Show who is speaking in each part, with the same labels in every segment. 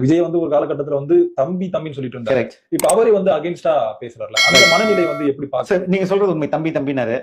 Speaker 1: விஜய் வந்து ஒரு காலகட்டத்துல வந்து தம்பி தம்பின்னு சொல்லிட்டு இருந்தாரு. இப்ப அவரே வந்து அகைன்ஸ்டா பேசுறாருல. அந்த மனநிலை வந்து எப்படி பாக்க
Speaker 2: நீங்க சொல்றது உண்மை. தம்பி தம்பினாரு.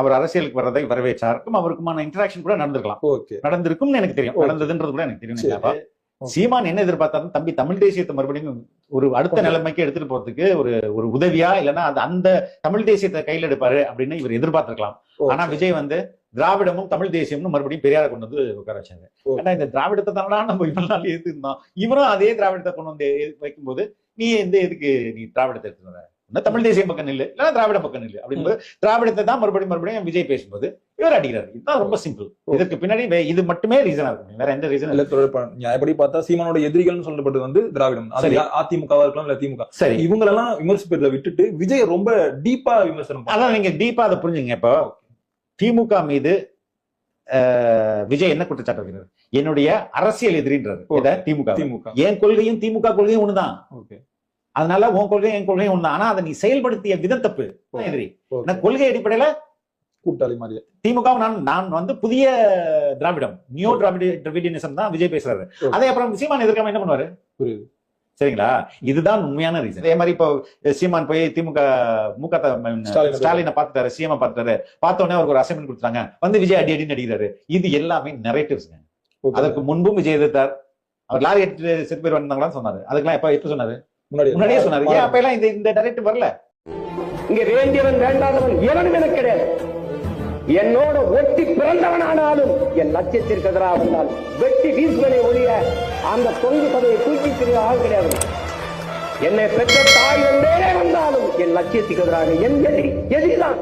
Speaker 2: அவர் அரசியலுக்கு வர்றதை வரவேற்றாருக்கும் அவருக்குமான இன்டராக்ஷன் கூட நடந்திருக்கலாம். நடந்திருக்கும்னு எனக்கு தெரியும். நடந்ததுன்றது கூட எனக்கு தெரியும். சீமான் என்ன எதிர்பார்த்தாலும் தம்பி தமிழ் தேசியத்தை மறுபடியும் ஒரு அடுத்த. நிலைமைக்கு எடுத்துட்டு போறதுக்கு ஒரு ஒரு உதவியா இல்லைன்னா அது அந்த தமிழ் தேசியத்தை கையில் எடுப்பாரு அப்படின்னு இவர் எதிர்பார்த்திருக்கலாம். ஆனா விஜய் வந்து திராவிடமும் தமிழ் தேசியம்னு மறுபடியும் பெரியார கொண்டு வந்து உட்கார வச்சாங்க. ஏன்னா இந்த திராவிடத்தை தானடா நம்ம இவ்வளவு நாள் எதிர்த்திருந்தோம். இவரும் அதே திராவிடத்தை கொண்டு வந்து வைக்கும்போது நீ எந்த எதுக்கு நீ திராவிடத்தை எடுத்துட்டு வர ஒண்ணு தமிழ் தேசியம் பக்கம் நில்லு இல்லைன்னா திராவிட பக்கம் நில்லு. அப்படிங்கும்போது திராவிடத்தை தான் மறுபடியும் மறுபடியும் விஜய் பேசும்போது இவர் அடிக்கிறாரு. இதுதான் ரொம்ப சிம்பிள். இதற்கு பின்னாடி இது மட்டுமே ரீசனா இருக்கும். வேற எந்த ரீசன்
Speaker 1: இல்ல நியாயப்படி பார்த்தா சீமானோட எதிரிகள்னு சொல்லப்படுறது வந்து திராவிடம். அதிமுகவா இருக்கலாம் இல்ல திமுக.
Speaker 2: சரி.
Speaker 1: இவங்களெல்லாம் விமர்சிப்பதை விட்டுட்டு விஜய் ரொம்ப டீப்பா விமர்சனம்.
Speaker 2: அதான் நீங்க டீப்பா அதை புரிஞ்சுங்க இப்போ. திமுக மீது விஜய் என்ன குற்றச்சாட்டு வைக்கிறார்? என்னுடைய அரசியல். இத திமுக.
Speaker 1: திமுக.
Speaker 2: என் கொள்கையும் திமுக கொள்கையும் ஒண்ணுதான். அதனால உன் கொள்கையும் என் கொள்கையும் ஒண்ணு ஆனா அதை நீ செயல்படுத்திய விதம் தப்பு. எதிரி. கொள்கை அடிப்படையில
Speaker 1: கூட்டாளி மாதிரி
Speaker 2: திமுக நான் நான் வந்து புதிய திராவிடம் நியோ திராவிட தான் விஜய் பேசுறாரு. அதே அப்புறம் சீமான் எதிர்க்காம என்ன பண்ணுவாரு?
Speaker 1: புரியுது.
Speaker 2: சரிங்களா? இதுதான் உண்மையான ரீசன் அதே மாதிரி இப்போ சீமான் போய் திமுக முக
Speaker 1: ஸ்டாலினை
Speaker 2: ஸ்டாலினை பார்த்துட்டாரு சிஎம் பார்த்துட்டாரு. பார்த்த உடனே அவருக்கு ஒரு அசைன்மெண்ட் கொடுத்தாங்க வந்து விஜய் அடி அடி நடிக்கிறாரு இது எல்லாமே நெரேட்டிவ்ஸ்ங்க. அதற்கு முன்பும் விஜய் எதிர்த்தார். அவர் லாரி எடுத்து செத்து பேர் வந்தாங்களான்னு சொன்னாரு. அதுக்கெல்லாம் எப்ப எப்ப சொன்னாரு?
Speaker 1: முன்னாடி
Speaker 2: முன்னாடியே சொன்னாரு. ஏன் அப்ப எல்லாம் இந்த இந்த வரல?
Speaker 3: இங்க வேண்டியவன் வேண்டாதவன் எவனும் எனக்கு கிடையாது. என்னோட ஒட்டி பிறந்தவனானாலும் என் லட்சியத்திற்கு எதிராக வந்தால் வெட்டி வீசுவதை ஒழிய அந்த தொங்கு சதையை தூக்கி திரிய ஆள் கிடையாது. என்னை பெற்ற தாய் என்றே வந்தாலும் என் லட்சியத்துக்கு எதிராக என் எதிரி எதிரிதான்.